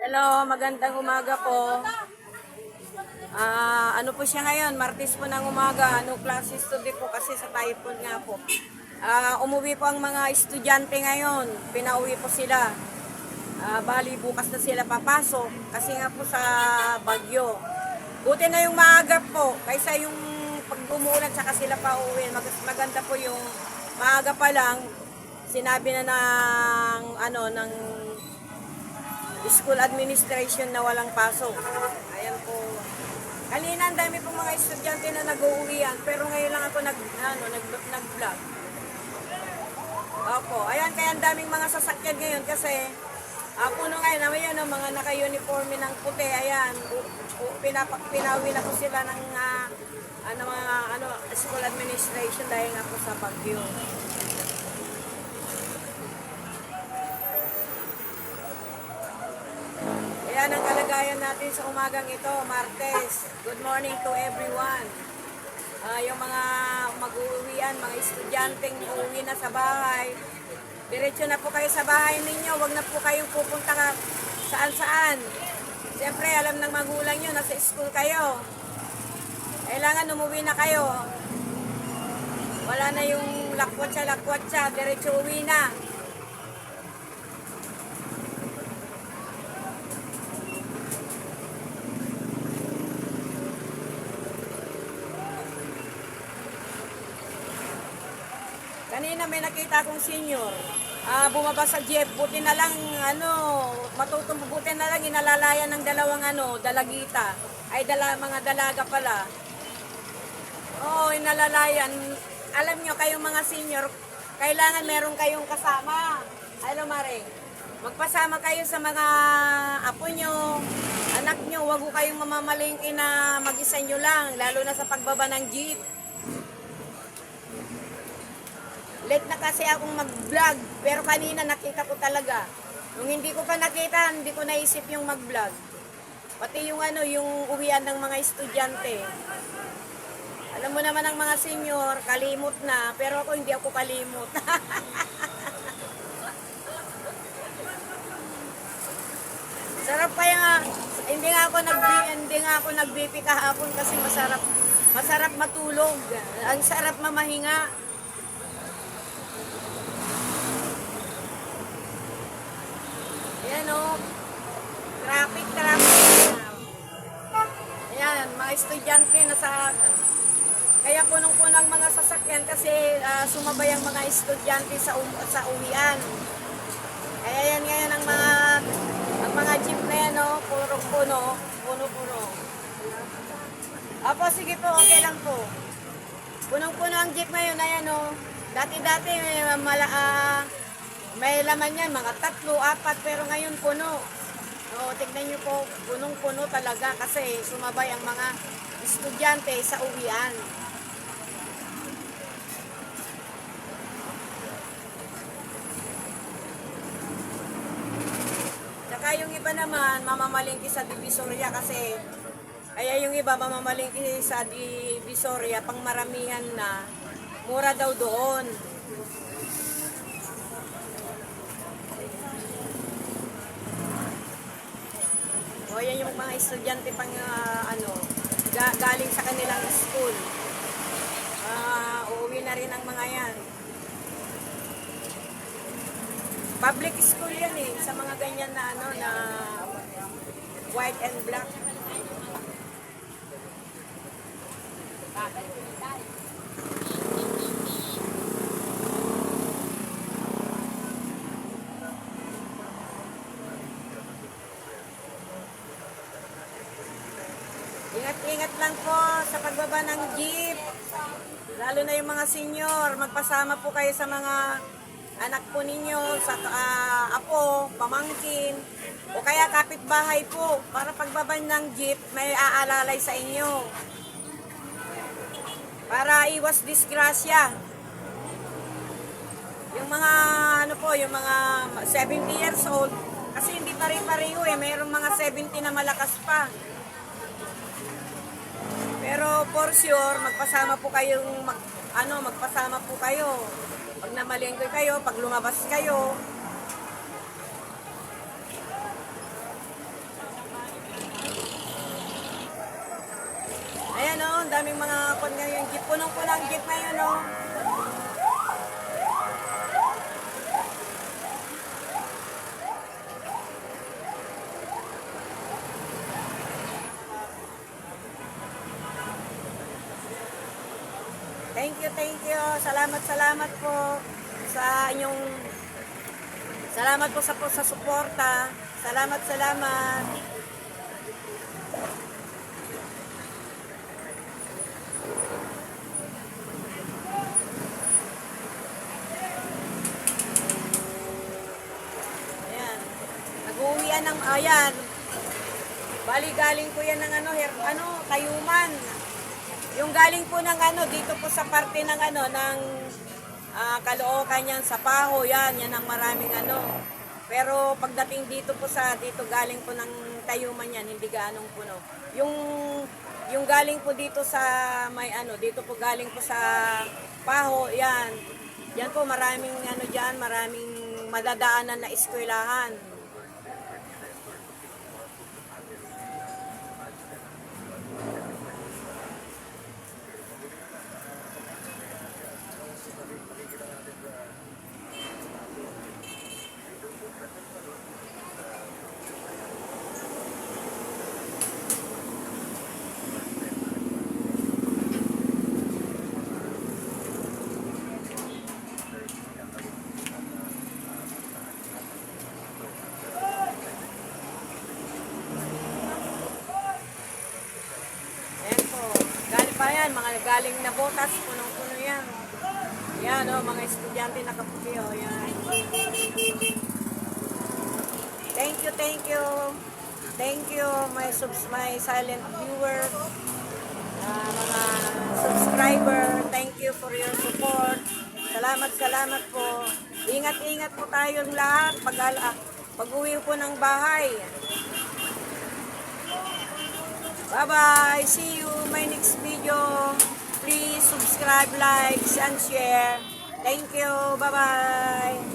Hello, magandang umaga po. Ah, ano po siya ngayon? Martes po ng umaga. Ano classes today po kasi sa typhoon nga po. Ah, umuwi po ang mga estudyante ngayon. Pinauwi po sila. Ah, bali bukas na sila papasok kasi nga po sa Bagyo. Buti na yung maaga po kaysa yung pag umuulan saka sila pa uwi. Mag- maganda po yung maaga pa lang sinabi na ng ano ng school administration na walang pasok. Ayan po. Kanina ang dami pong mga estudyante na nag-uuwian, pero ngayon lang ako nag, ano, nag, nag-vlog. Opo, ayan, kaya ang daming mga sasakyan ngayon kasi uh, puno ngayon, yun, ang mga naka-uniforme ng puti, ayan, u- u- pinapa, pinawi na po sila ng ah, ano, mga, ano, school administration dahil po sa Bagyo. Ayan ang kalagayan natin sa umagang ito, Martes. Good morning to everyone. Ah, yung mga mag-uuwian, mga estudyanteng uuwi na sa bahay. Diretso na po kayo sa bahay ninyo. Huwag na po kayong pupunta ka saan-saan. Siyempre, alam ng magulang nyo, nasa school kayo. Kailangan umuwi na kayo. Wala na yung lakwatsa-lakwatsa. Diretso uwi na. Kanina may nakita akong senior. Ah, bumaba sa jeep, buti na lang ano, matutong buti na lang inalalayan ng dalawang ano, dalagita. Ay dala mga dalaga pala. Oo, inalalayan. Alam nyo kayong mga senior, kailangan meron kayong kasama. Ano Mare? Magpasama kayo sa mga apo nyo, anak nyo, wag kayong mamamalingki na mag-isa nyo lang, lalo na sa pagbaba ng jeep. Late na kasi akong mag-vlog, pero kanina nakita ko talaga. Nung hindi ko pa nakita, hindi ko naisip yung mag-vlog. Pati yung ano, yung uwian ng mga estudyante. Alam mo naman ang mga senior, kalimot na, pero ako hindi ako kalimot. Sarap kaya nga, hindi nga ako nag hindi nga ako nag-BP kahapon kasi masarap masarap matulog. Ang sarap mamahinga. Ayan o. Traffic, traffic. Ayan, mga estudyante na sa... Kaya punong-puno mga sasakyan kasi ah, sumabay ang mga estudyante sa, um, sa uwian. Kaya yan ngayon ang mga ang mga jeep na yan, no? purong puno, puno-puno. Apo, sige po, okay lang po. Punong-puno ang jeep ngayon, ayan o. Dati-dati may, mala, ah, may laman yan, mga tatlo, apat, pero ngayon puno. O, tignan nyo po, punong-puno talaga kasi sumabay ang mga estudyante sa uwian. Tsaka yung iba naman, mamamalingki sa Divisoria kasi kaya yung iba mamamalingki sa Divisoria, pang maramihan na, mura daw doon. O yan yung mga estudyante pang ah, ano, ga- galing sa kanilang school. Ah, uuwi na rin ang mga yan. Public school yan eh, sa mga ganyan na ano na white and black. Ingat-ingat lang po sa pagbaba ng jeep. Lalo na yung mga senior, magpasama po kayo sa mga anak po ninyo, sa ah, apo, pamangkin, o kaya kapitbahay po, para pagbaba ng jeep, may aalalay sa inyo. Para iwas disgrasya. Yung mga, ano po, yung mga 70 years old, kasi hindi pare-pareho eh, mayroong mga 70 na malakas pa. Pero for sure, magpasama po kayong mag, ano, magpasama po kayo. Pag namalengke kayo, pag lumabas kayo, Ayan o, oh, ang daming mga kon ngayon. Punong-punong git na yun o. Oh. Thank you, thank you. Salamat, salamat po sa inyong Salamat po sa po sa suporta. Salamat, salamat. Ayan. Nag-uwian ng, ayan. Bali, galing po yan ng ano, her, ano, kayuman. Yung galing po ng ano, dito po sa parte ng ano, ng ah, Caloocan yan, sa Paho, yan, yan ang maraming ano. Pero pagdating dito po sa, dito galing po ng kayuman yan, hindi gaanong puno. Yung, yung galing po dito sa, may ano, dito po galing po sa Paho, yan. Yan po, maraming ano dyan, maraming madadaanan na eskwelahan. Ayan po. Galing pa yan, mga galing na botas, punong-puno yan. Yan o, mga estudyante nakaputi o, yan. Thank you, thank you. Thank you, my subs, my silent viewer, ah, mga subscriber. Thank you for your support. Salamat, salamat po. Ingat-ingat po tayong lahat pag, ah, pag-uwi po ng bahay. Bye-bye. See you my next video. Please subscribe, like, and share. Thank you. Bye-bye.